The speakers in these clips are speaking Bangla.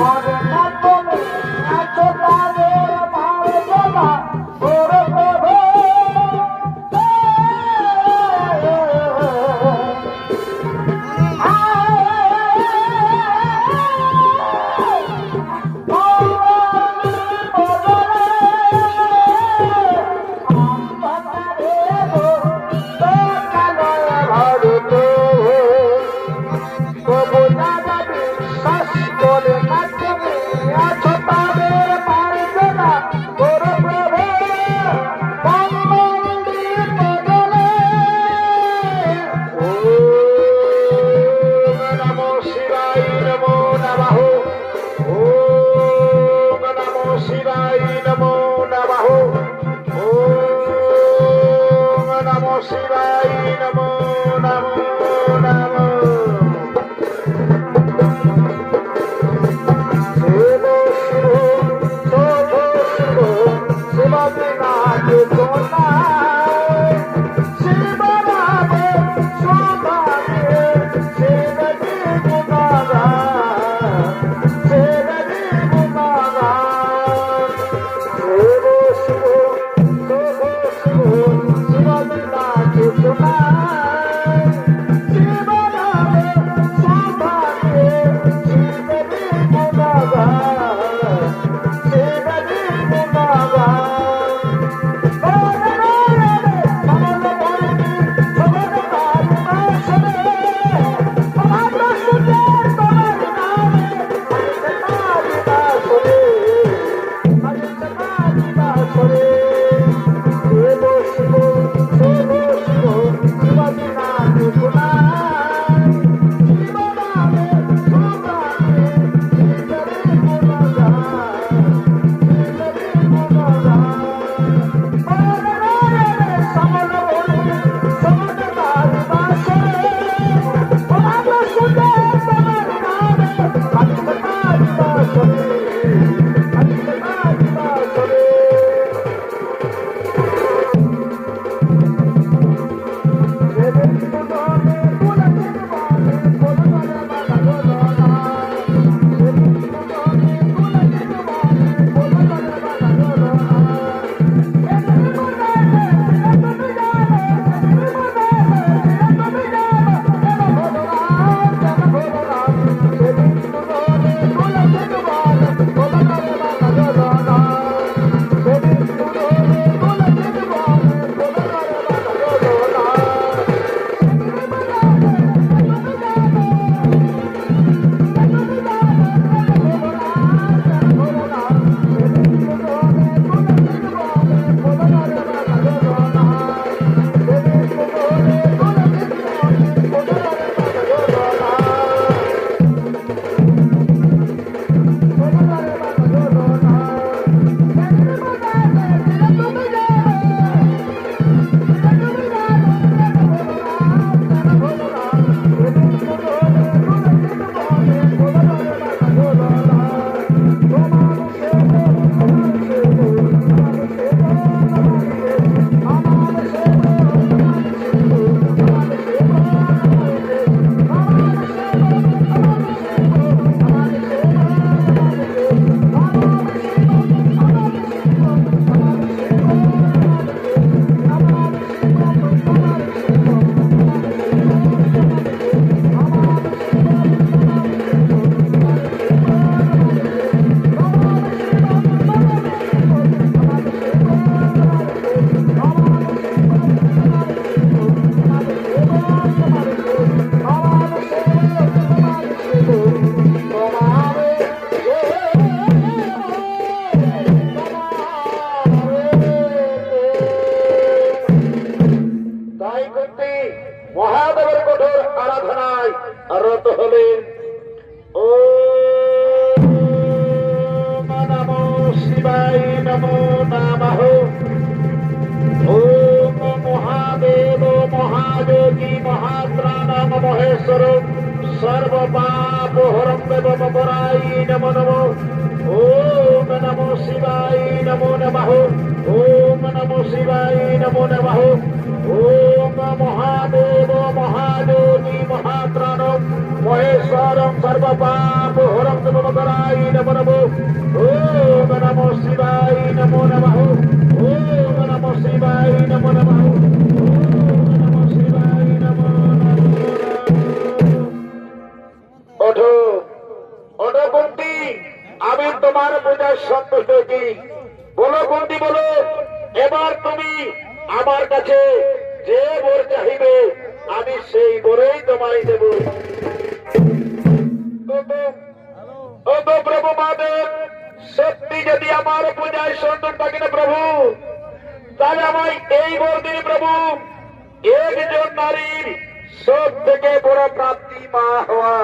নমো নমো নমো মহাদেবের কঠোর আরাধনায় রত হলেন। ও নমো শিবায় নমো নমঃ। ওম মহাদেব মহাযোগী মহাত্রাণ মহেশ্বর সর্বপাপ হরম দেব পরাই নম নম। ওম নমো শিবায় নমো নমঃ। ওম নমো নমো নমঃ। সর্বপাপ হরম নম করাই নম নম ওম নম শিবাই নমো নমঃ ওম নম শিবাই নমো নমঃ ওম নম শিবাই নমো নমঃ ওঠো ওঠো কুন্তি আমি তোমার পূজার সন্তুষ্ট হয়েছি বলো কুন্তি বলো এবার তুমি আমার কাছে যে বর চাহিবে আমি সেই বরেই তোমায় দেব। প্রভু মাদেব সত্যি যদি আমার পূজায় সন্তুষ্ট থাকে না প্রভু তাহলে আমায় এই বর দিন প্রভু একজন নারীর সব থেকে বড় প্রাপ্তি মা হওয়া।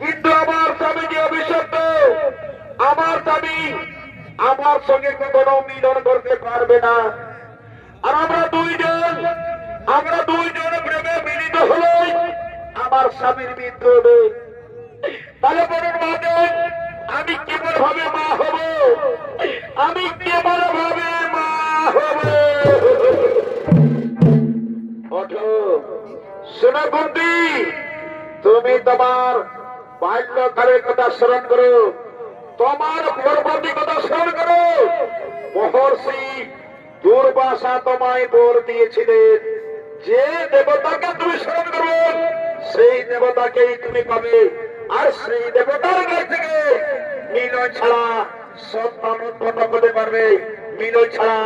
কিন্তু আমার স্বামী যে অভিশপ্ত আমার স্বামী আমার সঙ্গে কখনো মিলন করতে পারবে না। আর আমরা দুইজন আমরা দুইজন প্রেমে মিলিত হলে আমার স্বামীর মৃত্যু তাহলে বলুন মাকে আমি কেবল ভাবে মা হব। আমি কেবল ভাবে মা হব। ওঠো, শোনো তুমি তোমার বাল্যকালের কথা স্মরণ করো। তোমার পরবর্তী কথা স্মরণ করো। মহর্ষি দুর্বাসা তোমায় বোর দিয়েছিলেন। যে দেবতাকে তুমি স্মরণ করো সেই দেবতাকেই তুমি পাবে। আর সেই দেবতার কাছ থেকে মিলন ছাড়া সন্তান উৎপন্ন করতে পারবে। মিলন ছাড়া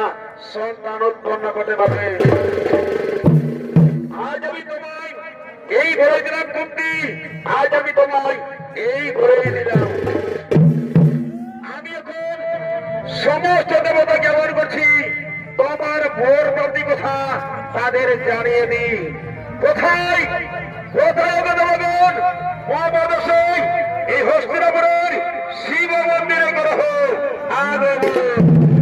সন্তান উৎপন্ন করতে পারবে। আজ আমি তোমায় এই ঘরে দিলাম কুন্তি আজ আমি তোমায় এই ঘরে দিলাম। আমি এখন সমস্ত দেবতা জ্ঞাপন করছি। তোমার ভোর প্রতি কথা তাদের জানিয়ে দি কোথায়? কোথায় দেবগণ মহামানসই এই হস্তিনাপুরের শিব মন্দিরে হোক আগমন।